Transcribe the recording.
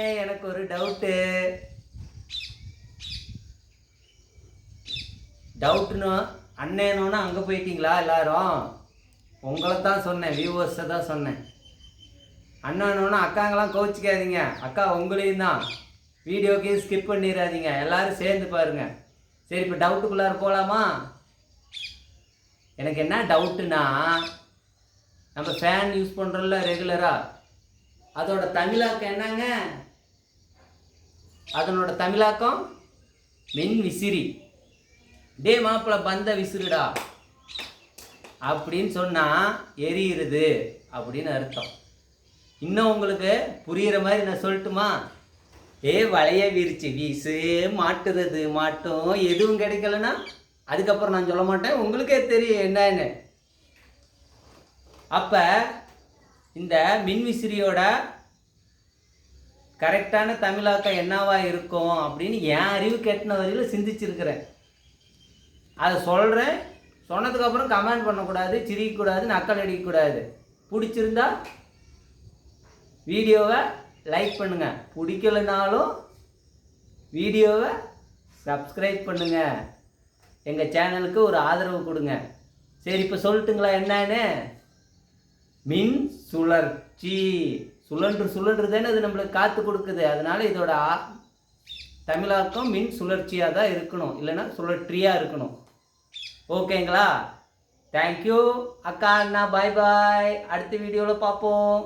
எனக்கு ஒரு டவுட்டு டவுட்னு அண்ணனோன்னு அங்கே போயிட்டீங்களா எல்லாரும்? உங்களை தான் சொன்னேன் வியூவர்ஸை தான் சொன்னேன். அண்ணனோன்னு அக்காங்கெல்லாம் கோச்சிக்காதீங்க அக்கா உங்களையும் தான். வீடியோக்கு ஸ்கிப் பண்ணிடாதீங்க எல்லாரும் சேர்ந்து பாருங்க. சரி இப்போ டவுட்டுக்குள்ளார போகலாமா எனக்கு என்ன டவுட்டுனா நம்ம ஃபேன் யூஸ் பண்ணுறோம்ல ரெகுலராக அதோட தமிழாக்கம் என்னங்க? அதனோட தமிழாக்கம் மின் விசிறி டே மாப்பிள்ள பந்த விசிறுடா. அப்படின்னு சொன்னால் எரியிறது அப்படின்னு அர்த்தம். இன்னும் உங்களுக்கு புரிகிற மாதிரி நான் சொல்லட்டுமா? ஏ வளைய விரிச்சு வீசு மாட்டுறது மாட்டும் எதுவும் கிடைக்கலன்னா அதுக்கப்புறம் நான் சொல்ல மாட்டேன். உங்களுக்கே தெரியும் என்னன்னு. அப்போ இந்த மின்விசிறியோட கரெக்டான தமிழாக்கம் என்னவா இருக்கும் அப்படின்னு என் அறிவு கெட்டின வரையில் சிந்திச்சிருக்கிறேன். அதை சொல்கிறேன் சொன்னதுக்கப்புறம் கமெண்ட் பண்ணக்கூடாது சிரிக்கக்கூடாது நக்கல் அடிக்கக்கூடாது. பிடிச்சிருந்தா வீடியோவை லைக் பண்ணுங்கள் பிடிக்கலனாலும் வீடியோவை சப்ஸ்கிரைப் பண்ணுங்கள் எங்கள் சேனலுக்கு ஒரு ஆதரவு கொடுங்க. சரி இப்போ சொல்லட்டுங்களா என்னன்னு? மின் சுழற்சி. சுழன்று சுழன்று தானே அது நம்மளுக்கு காற்று கொடுக்குது. அதனால இதோட தமிழாக்கம் மின் சுழற்சியாக தான் இருக்கணும். இல்லைன்னா சுழற்சியாக இருக்கணும். ஓகேங்களா? தேங்க்யூ அக்கா அண்ணா பாய் பாய் அடுத்த வீடியோவில் பார்ப்போம்.